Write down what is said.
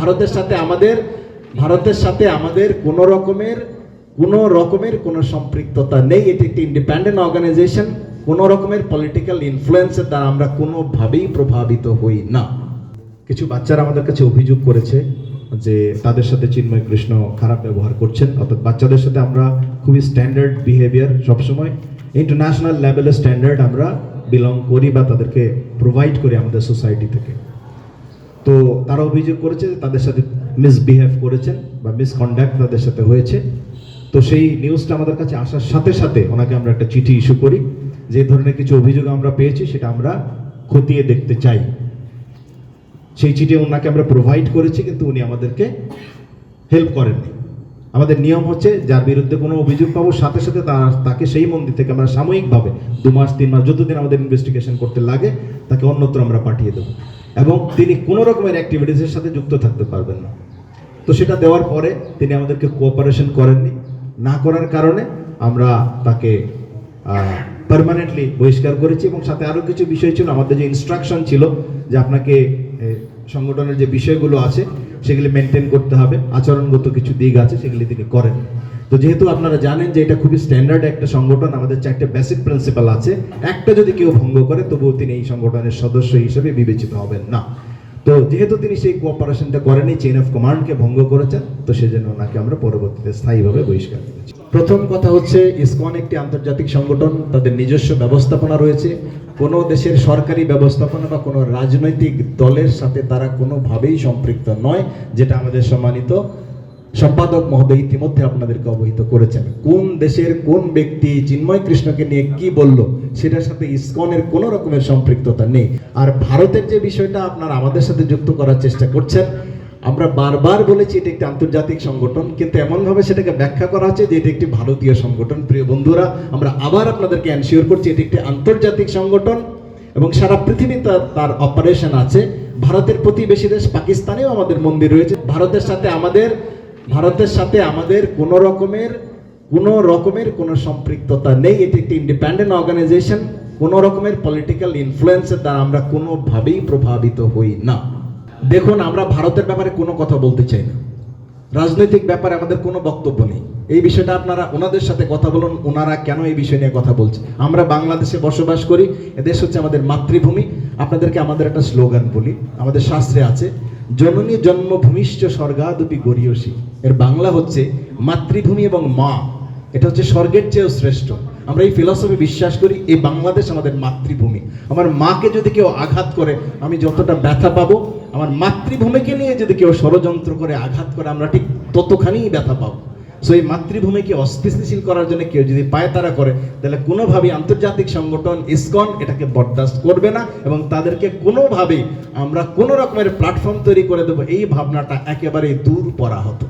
ভারতের সাথে আমাদের, ভারতের সাথে আমাদের কোনো রকমের কোনো রকমের কোনো সম্পৃক্ততা নেই। এটি একটি ইন্ডিপেন্ডেন্ট অর্গানাইজেশন কোনো রকমের পলিটিক্যাল ইনফ্লুয়েন্সের দ্বারা আমরা কোনোভাবেই প্রভাবিত হই না। কিছু বাচ্চারা আমাদের কাছে অভিযোগ করেছে যে তাদের সাথে চিন্ময় কৃষ্ণ খারাপ ব্যবহার করছেন, অর্থাৎ বাচ্চাদের সাথে আমরা খুবই স্ট্যান্ডার্ড বিহেভিয়ার সবসময়। ইন্টারন্যাশনাল লেভেলের স্ট্যান্ডার্ড আমরা বিলং করি বা তাদেরকে প্রোভাইড করি আমাদের সোসাইটি থেকে। তো তারা অভিযোগ করেছে তাদের সাথে মিসবিহেভ করেছেন বা মিসকন্ডাক্ট তাদের সাথে হয়েছে। তো সেই নিউজটা আমাদের কাছে আসার সাথে সাথে ওনাকে আমরা একটা চিঠি ইস্যু করি। যে ধরনের কিছু অভিযোগ আমরা পেয়েছি সেটা আমরা খতিয়ে দেখতে চাই। সেই চিঠি ওনাকে আমরা প্রোভাইড করেছি কিন্তু উনি আমাদেরকে হেল্প করেননি। আমাদের নিয়ম হচ্ছে, যার বিরুদ্ধে কোনো অভিযোগ পাবো, সাথে সাথে তাকে সেই মন্দির থেকে আমরা সাময়িকভাবে দু মাস, তিন মাস যতদিন আমাদের ইনভেস্টিগেশন করতে লাগে, তাকে অন্যত্র আমরা পাঠিয়ে দেবো। এবং তিনি কোনো রকমের অ্যাক্টিভিটিসের সাথে যুক্ত থাকতে পারবেন না। তো সেটা দেওয়ার পরে তিনি আমাদেরকে কোঅপারেশন করেননি। না করার কারণে আমরা তাকে পার্মানেন্টলি বহিষ্কার করেছি এবং সাথে আরও কিছু বিষয় ছিল। আমাদের যে ইনস্ট্রাকশন ছিল যে আপনাকে সংগঠনের যে বিষয়গুলো আছে সেগুলি মেনটেন করতে হবে। আচরণগত কিছু দিক আছে, সেগুলি তিনি করেন। তো যেহেতু আপনারা জানেন যে এটা খুবই স্ট্যান্ডার্ড একটা সংগঠন, আমাদের চারটে বেসিক প্রিন্সিপাল আছে। একটা যদি কেউ ভঙ্গ করে, তবুও তিনি এই সংগঠনের সদস্য হিসেবে বিবেচিত হবেন না। তো যেহেতু তিনি সেই কোঅপারেশনটা করেনি চেইন অফ কমান্ডকে ভঙ্গ করেছেন, তো সেজন্য ওনাকে আমরা পরবর্তীতে স্থায়ীভাবে বহিষ্কার করেছি প্রথম কথা হচ্ছে, ইসকন একটি আন্তর্জাতিক সংগঠন, তাদের নিজস্ব ব্যবস্থাপনা রয়েছে। কোনো দেশের সরকারি ব্যবস্থাপনা বা কোনো রাজনৈতিক দলের সাথে তারা কোনোভাবেই সম্পৃক্ত নয়, যেটা আমাদের সম্মানিত সম্পাদক মহোদয় ইতিমধ্যে আপনাদেরকে অবহিত করেছেন। কোন দেশের কোন ব্যক্তি চিন্ময় কৃষ্ণকে নিয়ে কি বলল সেটার সাথে ইসকনের কোনো রকমের সম্পৃক্ততা নেই। আর ভারতের যে বিষয়টা, আপনারা আমাদের সাথে যুক্ত করার চেষ্টা করছেন। আমরা বারবার বলেছি এটি একটি আন্তর্জাতিক সংগঠন, কিন্তু এমনভাবে সেটাকে ব্যাখ্যা করা হচ্ছে যে এটি একটি ভারতীয় সংগঠন। প্রিয় বন্ধুরা, আমরা আবার আপনাদেরকে এনশিওর করছি এটি একটি আন্তর্জাতিক সংগঠন এবং সারা পৃথিবী তার তার অপারেশন আছে। ভারতের প্রতিবেশী দেশ পাকিস্তানেও আমাদের মন্দির রয়েছে। ভারতের সাথে আমাদের, ভারতের সাথে আমাদের কোনো রকমের কোনো রকমের কোনো সম্পৃক্ততা নেই, এটি একটি ইন্ডিপেন্ডেন্ট অর্গানাইজেশন কোনো রকমের পলিটিক্যাল ইনফ্লুয়েন্সের দ্বারা আমরা কোনোভাবেই প্রভাবিত হই না। দেখুন, আমরা ভারতের ব্যাপারে কোনো কথা বলতে চাই না। রাজনৈতিক ব্যাপারে আমাদের কোনো বক্তব্য নেই। এই বিষয়টা আপনারা ওনাদের সাথে কথা বলুন, ওনারা কেন এই বিষয় নিয়ে কথা বলছে? আমরা বাংলাদেশে বসবাস করি, এদেশ হচ্ছে আমাদের মাতৃভূমি। আপনাদেরকে আমাদের একটা স্লোগান বলি, আমাদের শাস্ত্রে আছে, জননী জন্মভূমিষ্ঠ স্বর্গাদপি গরিয়সী এর বাংলা হচ্ছে মাতৃভূমি এবং মা। এটা হচ্ছে স্বর্গের চেয়েও শ্রেষ্ঠ। আমরা এই ফিলসফি বিশ্বাস করি, এই বাংলাদেশ আমাদের মাতৃভূমি। আমার মাকে যদি কেউ আঘাত করে, আমি যতটা ব্যথা পাবো, আমার মাতৃভূমিকে নিয়ে যদি কেউ ষড়যন্ত্র করে, আঘাত করে, আমরা ঠিক ততখানিই ব্যথা পাবো। সো এই মাতৃভূমিকে অস্থিতিশীল করার জন্য কেউ যদি পায়তারা করে, তাহলে কোনোভাবেই আন্তর্জাতিক সংগঠন ইসকন এটাকে বরদাস্ত করবে না এবং তাদেরকে কোনোভাবেই আমরা কোনো রকমের প্ল্যাটফর্ম তৈরি করে দেবো। এই ভাবনাটা একেবারেই দূর করা হতো